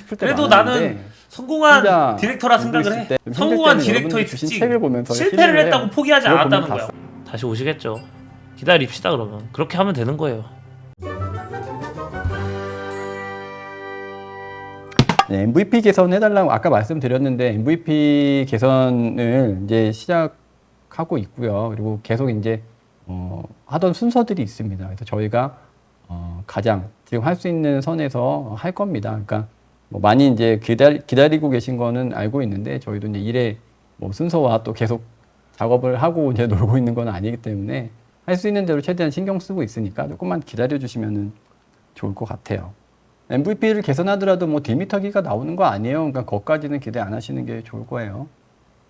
싶을 때 그래도 많았는데 나는 성공한 디렉터라 생각을 있을 때 해. 힘들 성공한 때는 디렉터의 여러분들이 주신 특징. 책을 보면서 실패를 했다고. 포기하지 그걸 않았다는 보면 거야. 다시 오시겠죠. 기다립시다 그러면. 그렇게 하면 되는 거예요. 네, MVP 개선 해달라고 아까 말씀드렸는데 MVP 개선을 이제 시작하고 있고요. 그리고 계속 이제 어, 하던 순서들이 있습니다. 그래서 저희가 어, 가장 지금 할 수 있는 선에서 할 겁니다. 그러니까 뭐 많이 이제 기다리, 기다리 고 계신 거는 알고 있는데 저희도 이제 일에 뭐 순서와 또 계속 작업을 하고 이제 놀고 있는 건 아니기 때문에 할 수 있는 대로 최대한 신경 쓰고 있으니까 조금만 기다려 주시면은 좋을 것 같아요. MVP를 개선하더라도 뭐 딜미터기가 나오는 거 아니에요. 그러니까 거기까지는 기대 안 하시는 게 좋을 거예요.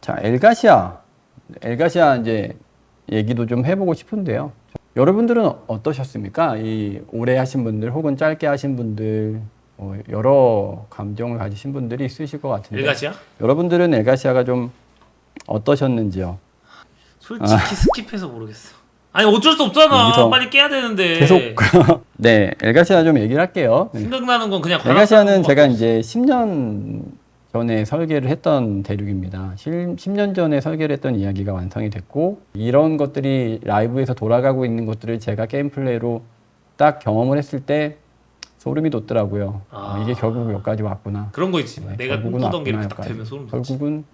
자, 엘가시아. 엘가시아 이제 얘기도 좀 해보고 싶은데요. 여러분들은 어떠셨습니까? 이 오래 하신 분들 혹은 짧게 하신 분들 뭐 여러 감정을 가지신 분들이 있으실 것 같은데 일가시야? 여러분들은 엘가시아가 좀 어떠셨는지요? 솔직히 스킵해서 모르겠어. 아니 어쩔 수 없잖아. 여기서 빨리 깨야 되는데. 계속 네 엘가시아 좀 얘기를 할게요. 네. 생각나는 건 그냥 관람하는 제가 이제 10년 전에 설계를 했던 대륙입니다. 10 년 전에 설계를 했던 이야기가 완성이 됐고 이런 것들이 라이브에서 돌아가고 있는 것들을 제가 게임 플레이로 딱 경험을 했을 때 소름이 돋더라고요. 아. 어, 이게 결국 여기까지 왔구나. 그런 거 있지. 네, 내가 결국은 꿈꾸던 게 왔구나, 이렇게 딱 여기까지. 되면 소름 돋지. 결국은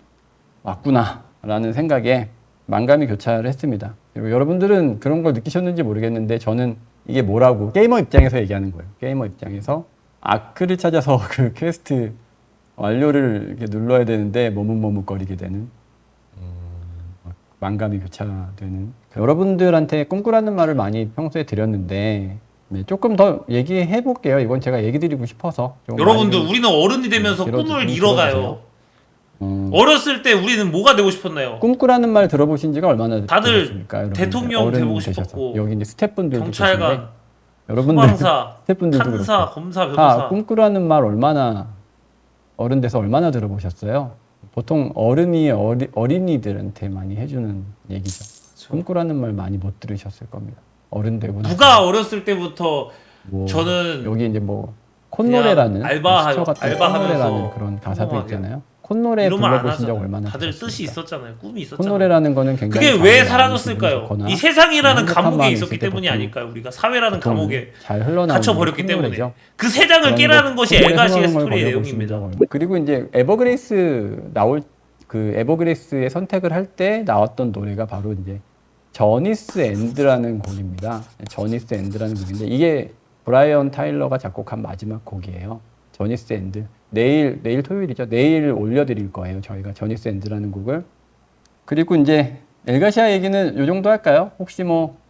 왔구나라는 생각에 만감이 교차를 했습니다. 그리고 여러분들은 그런 걸 느끼셨는지 모르겠는데 저는 이게 뭐라고 게이머 입장에서 얘기하는 거예요. 게이머 입장에서 아크를 찾아서 그 퀘스트 완료를 이렇게 눌러야 되는데 머뭇머뭇거리게 되는 막 만감이 교차되는 여러분들한테 꿈꾸라는 말을 많이 평소에 드렸는데 네, 조금 더 얘기해 볼게요. 이건 제가 얘기 드리고 싶어서 좀 여러분들 우리는 어른이 되면서 길어도 꿈을 좀 잃어가요. 음, 어렸을 때 우리는 뭐가 되고 싶었나요? 꿈꾸라는 말 들어보신 지가 얼마나 다들 되셨습니까, 여러분들? 대통령 되고. 싶었고, 여기 이제 스태프분들도 계신데 경찰관, 여러분들 스태프분들도 판사, 그렇고 검사, 다 변호사. 꿈꾸라는 말 얼마나 어른 돼서 얼마나 들어보셨어요? 보통 어른이 어리, 어린이들한테 많이 해주는 얘기죠. 꿈꾸라는 말 많이 못 들으셨을 겁니다. 어른 되고 나서 누가 어렸을 때부터 뭐 저는 여기 이제 뭐 콧노래라는 알바- 시처 같은 알바하면서 콧노래라는 그런 가사도. 있잖아요. 콧노래 이런 말 안 불러보신 적 하잖아요. 얼마나 다들? 뜻이 있었잖아요. 꿈이 있었잖아요. 콧노래라는 거는 굉장히 그게 왜 사라졌을까요? 이 세상이라는 행복한 감옥에 마음이 있었기 있을 때 때문이 보통 아닐까요? 우리가 사회라는 감옥에 잘 흘러나오는 갇혀버렸기 콧노래죠. 때문에 그 세장을 깨라는 거 것이 콧노래 엘가시의 흘러나오는 걸 스토리 걸려보신 내용입니다. 적 그리고 이제 에버그레이스 나올 그 에버그레이스의 선택을 할 때 나왔던 노래가 바로 이제 저니스 앤드라는 곡입니다. 저니스 앤드라는 곡인데 이게 브라이언 타일러가 작곡한 마지막 곡이에요. 저니스 앤드. 내일 내일 토요일이죠. 내일 올려드릴 거예요. 저희가 저니스 앤드라는 곡을. 그리고 이제 엘가시아 얘기는 요 정도 할까요? 혹시 뭐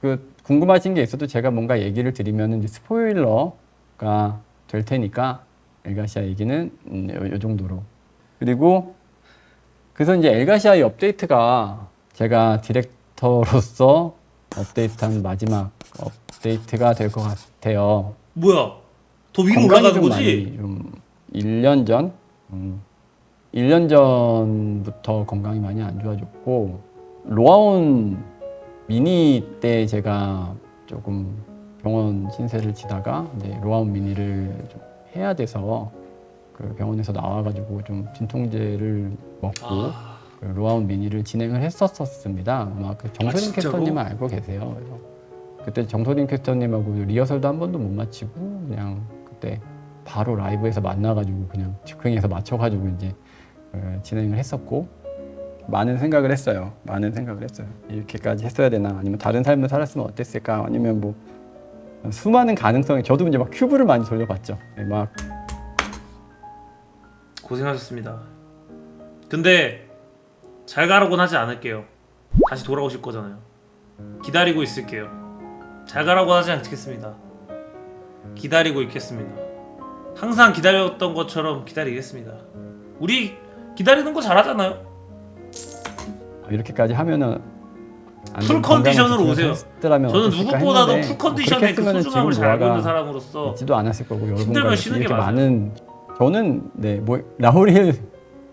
그 궁금하신 게 있어도 제가 뭔가 얘기를 드리면 이제 스포일러가 될 테니까 엘가시아 얘기는 음, 요, 요 정도로. 그리고 그래서 이제 엘가시아의 업데이트가 제가 디렉 터로서 업데이트한 마지막 업데이트가 될 것 같아요. 뭐야? 더 위로 건강이 올라가는 좀 거지? 많이 좀 1년 전, 음, 1년 전부터 건강이 많이 안 좋아졌고 로아온 미니 때 제가 조금 병원 신세를 지다가 이제 로아온 미니를 좀 해야 돼서 그 병원에서 나와가지고 좀 진통제를 먹고 아, 그 로아온 미니를 진행을 했었었습니다. 아마 그 정소린 아? 캐스터님은 알고 계세요. 그때 정소린 캐스터님하고 리허설도 한 번도 못 마치고 그냥 그때 바로 라이브에서 만나가지고 그냥 즉흥해서 맞춰가지고 이제 어, 진행을 했었고 많은 생각을 했어요. 많은 생각을 했어요. 이렇게까지 했어야 되나 아니면 다른 삶을 살았으면 어땠을까 아니면 뭐 수많은 가능성이 저도 이제 막 큐브를 많이 돌려봤죠. 네, 막 고생하셨습니다. 근데 잘 가라고는 하지 않을게요. 다시 돌아오실 거잖아요. 기다리고 있을게요. 잘 가라고 하지 않겠습니다. 기다리고 있겠습니다. 항상 기다렸던 것처럼 기다리겠습니다. 우리 기다리는 거 잘하잖아요. 이렇게까지 하면은 안 풀 되는 컨디션으로 건강을 오세요. 저는 어땠을까 누구보다도 했는데 풀 컨디션의 그 그렇게 했으면은 소중함을 지금 잘 알고 있는 노아가 사람으로서 있지도 않았을 거고 여러분과 힘들면 쉬는 게 이렇게 맞아요. 많은 저는 네뭐 라우리엘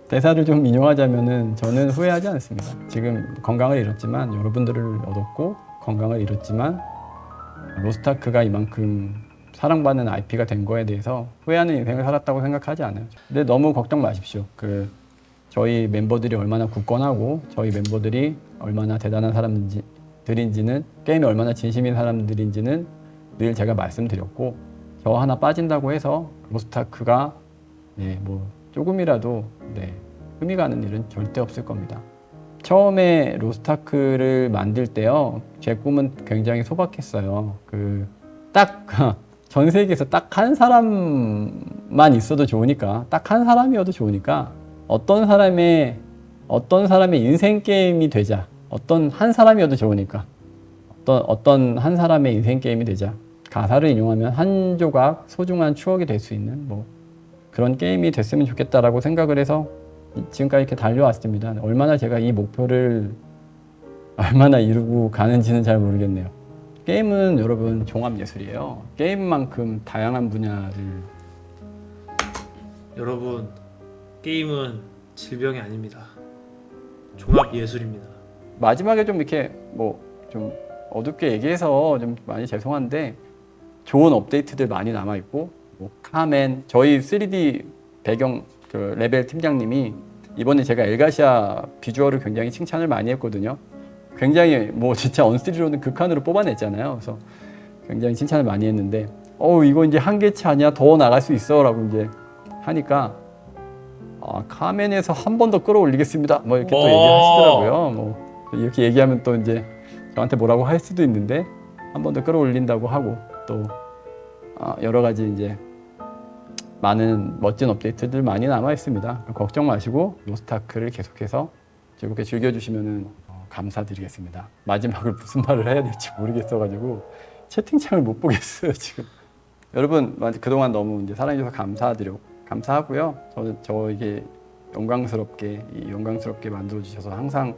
대사를 좀 인용하자면은 저는 후회하지 않습니다. 지금 건강을 잃었지만 여러분들을 얻었고 건강을 잃었지만 로스타크가 이만큼 사랑받는 IP가 된 거에 대해서 후회하는 인생을 살았다고 생각하지 않아요. 근데 너무 걱정 마십시오. 그 저희 멤버들이 얼마나 굳건하고 저희 멤버들이 얼마나 대단한 사람들인지는 게임에 얼마나 진심인 사람들인지는 늘 제가 말씀드렸고 저 하나 빠진다고 해서 로스타크가 네, 뭐 조금이라도 네, 흠이 가는 일은 절대 없을 겁니다. 처음에 로스타크를 만들 때요, 제 꿈은 굉장히 소박했어요. 그, 딱, 전 세계에서 딱 한 사람만 있어도 좋으니까, 딱 한 사람이어도 좋으니까, 어떤 사람의, 어떤 사람의 인생 게임이 되자. 어떤 한 사람이어도 좋으니까. 어떤, 어떤 한 사람의 인생 게임이 되자. 가사를 인용하면 한 조각 소중한 추억이 될 수 있는 뭐 그런 게임이 됐으면 좋겠다라고 생각을 해서 지금까지 이렇게 달려왔습니다. 얼마나 제가 이 목표를 얼마나 이루고 가는지는 잘 모르겠네요. 게임은 여러분 종합 예술이에요. 게임만큼 다양한 분야를 여러분 게임은 질병이 아닙니다. 종합 예술입니다. 마지막에 좀 이렇게 뭐 좀 어둡게 얘기해서 좀 많이 죄송한데 좋은 업데이트들 많이 남아 있고 뭐 카멘 저희 3D 배경 그 레벨 팀장님이 이번에 제가 엘가시아 비주얼을 굉장히 칭찬을 많이 했거든요. 굉장히 뭐 진짜 언스리로는 극한으로 뽑아냈잖아요. 그래서 굉장히 칭찬을 많이 했는데 어 이거 이제 한계치 아니야 더 나갈 수 있어라고 이제 하니까 아 카멘에서 한 번 더 끌어올리겠습니다. 뭐 이렇게 또 오. 얘기하시더라고요. 뭐 이렇게 얘기하면 또 이제 저한테 뭐라고 할 수도 있는데 한 번 더 끌어올린다고 하고 또 아, 여러 가지 이제 많은 멋진 업데이트들 많이 남아 있습니다. 걱정 마시고 로스타크를 계속해서 즐겁게 즐겨주시면 감사드리겠습니다. 마지막을 무슨 말을 해야 될지 모르겠어가지고 채팅창을 못 보겠어요 지금. 여러분 그동안 너무 이제 사랑해주셔서 감사드려 감사하고요. 저는 저에게 영광스럽게 이 영광스럽게 만들어 주셔서 항상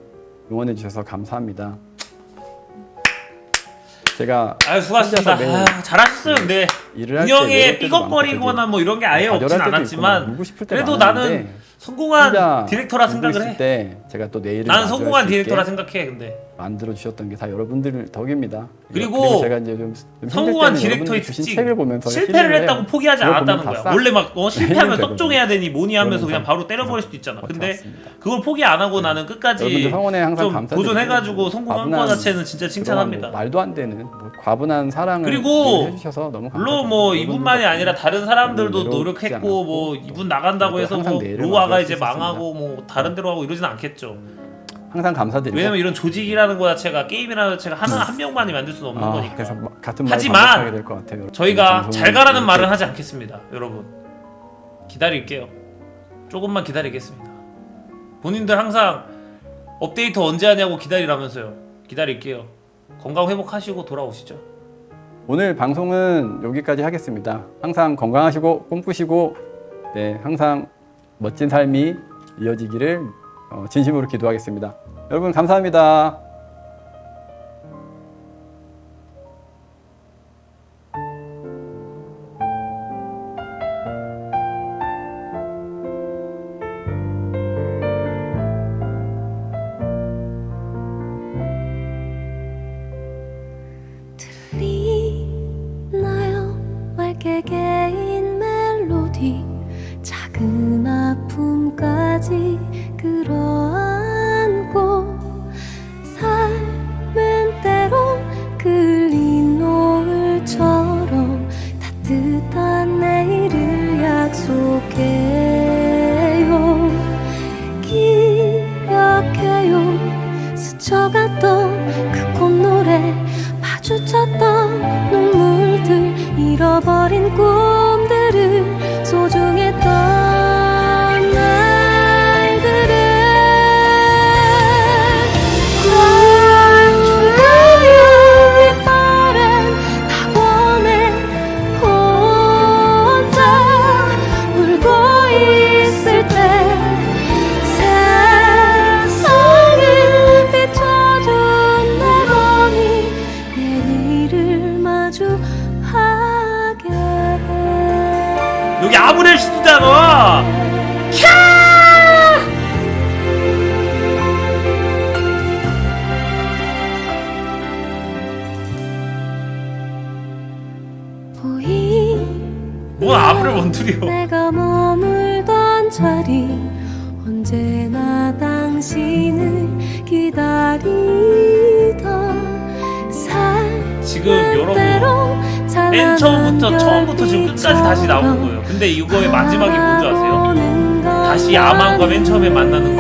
응원해 주셔서 감사합니다. 제가 아유 수고하셨습니다. 아, 잘하 셨어요. 근데 일을 할때 운영에 때도 삐걱거리거나. 뭐 이런 게 아예 좌절할 없진 때도 않았지만 싶을 그래도 많았는데 나는 성공한 디렉터라 생각을 있을 해. 때 제가 또 내일을 나는 마주할 성공한 수 디렉터라 생각해. 근데 만들어 주셨던 게 다 여러분들 덕입니다. 그리고 제가 이제 좀, 성공한 디렉터의 특징 책을 보면서 실패를 했다고. 포기하지 않았다는 보면 다 거야. 싹 원래 막 어, 실패하면 힐링 떡종해야 되니 뭐니 하면서 그냥 바로 때려버릴 수도 있잖아. 근데 버텨왔습니다. 그걸 포기 안 하고 나는 끝까지 좀 도전해가지고 성공한 거 자체는 진짜 칭찬합니다. 뭐 말도 안 되는 뭐 과분한 사랑을 그리고 해주셔서 너무. 물론 뭐 이분만이 아니라 다른 사람들도 노력했고 뭐 이분 나간다고 그래도 해서 뭐 로아가 이제. 망하고 뭐 다른 데로 가고 이러진 않겠죠. 항상 감사드리고 왜냐면 이런 조직이라는 거 자체가 게임이라는 거 자체가 하나 한 명만이 만들 수는 없는 아, 거니까. 그래서 마- 같은 말 하지만 반복하게 될 것 같아요. 여러분. 저희가 잘 가라는 말은 하지 않겠습니다, 여러분. 기다릴게요. 조금만 기다리겠습니다. 본인들 항상 업데이트 언제 하냐고 기다리라면서요. 기다릴게요. 건강 회복하시고 돌아오시죠. 오늘 방송은 여기까지 하겠습니다. 항상 건강하시고 꿈꾸시고 네 항상 멋진 삶이 이어지기를 어, 진심으로 기도하겠습니다. 여러분 감사합니다. 언제나 당신을 기다리던 살 지금 여러분 맨맨 처음부터 처음부터 지금 끝까지 다시 나오는 거예요. 근데 이거의 마지막이 뭔지 아세요? 다시 야망과 맨 처음에 만나는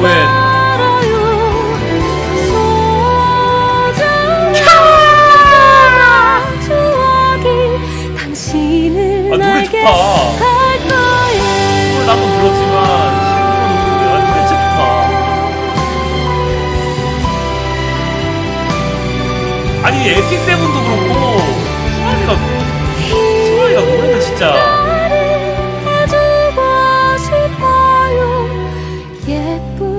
왜? 아 노래 좋다. 들었지만. 아니 에픽 세븐도 예쁜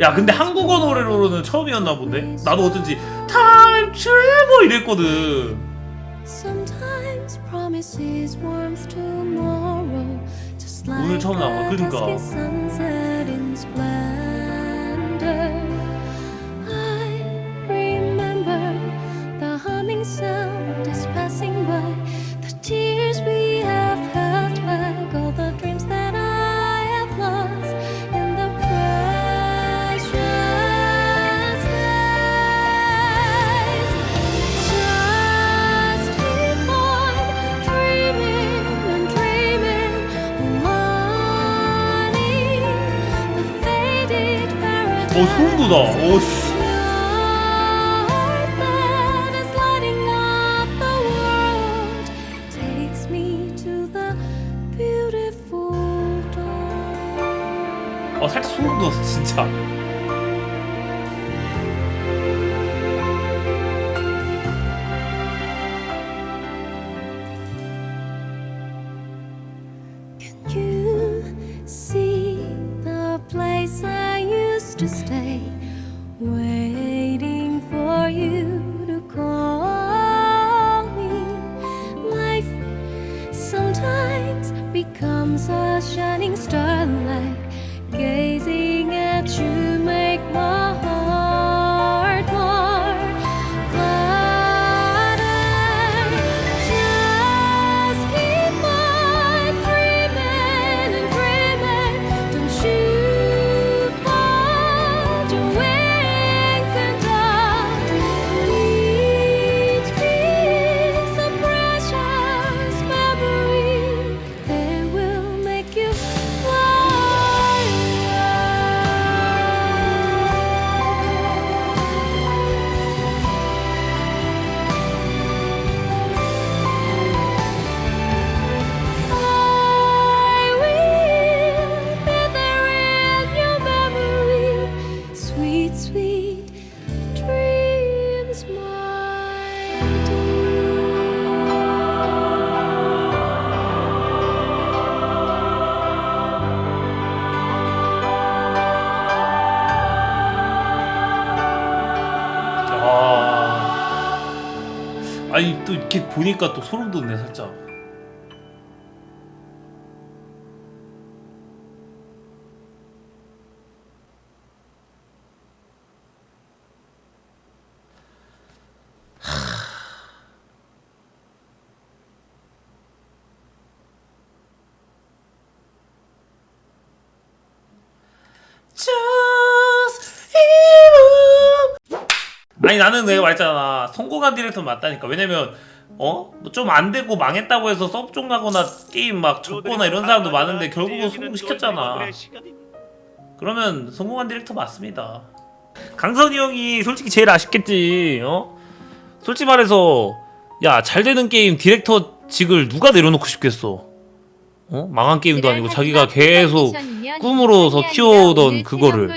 야 근데 한국어 노래로는 처음이었나 본데 나도 어쩐지 Time Travel 이랬거든 오늘 처음 나온 그러니까. 어 돋아 오씨 또 이렇게 보니까 또 소름 돋네 살짝 아니 나는 내가 말했잖아 성공한 디렉터 맞다니까 왜냐면 어? 뭐좀안 되고 망했다고 해서 섭종 가거나 게임 막 접거나 이런 사람도 많은데 결국은 성공시켰잖아. 그러면 성공한 디렉터 맞습니다. 강선이 형이 솔직히 제일 아쉽겠지. 어? 솔직히 말해서 야 잘 되는 게임 디렉터직을 누가 내려놓고 싶겠어. 어? 망한 게임도 아니고 자기가 계속 꿈으로서 키워오던 그거를.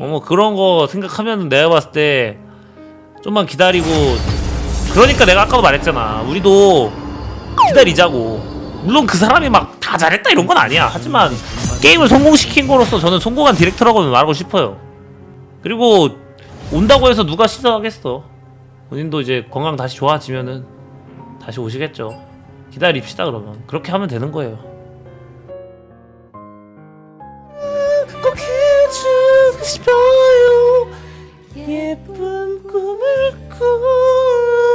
어머 그런 거 생각하면 내가 봤을 때 좀만 기다리고 그러니까 내가 아까도 말했잖아. 우리도 기다리자고. 물론 그 사람이 막 다 잘했다 이런 건 아니야. 하지만 게임을 성공시킨 거로서 저는 성공한 디렉터라고 말하고 싶어요. 그리고 온다고 해서 누가 시작하겠어? 본인도 이제 건강 다시 좋아지면은 다시 오시겠죠 기다립시다 그러면. 그렇게 하면 되는 거예요. 꼭 해주고 싶어요. 예쁜 꿈을 꾸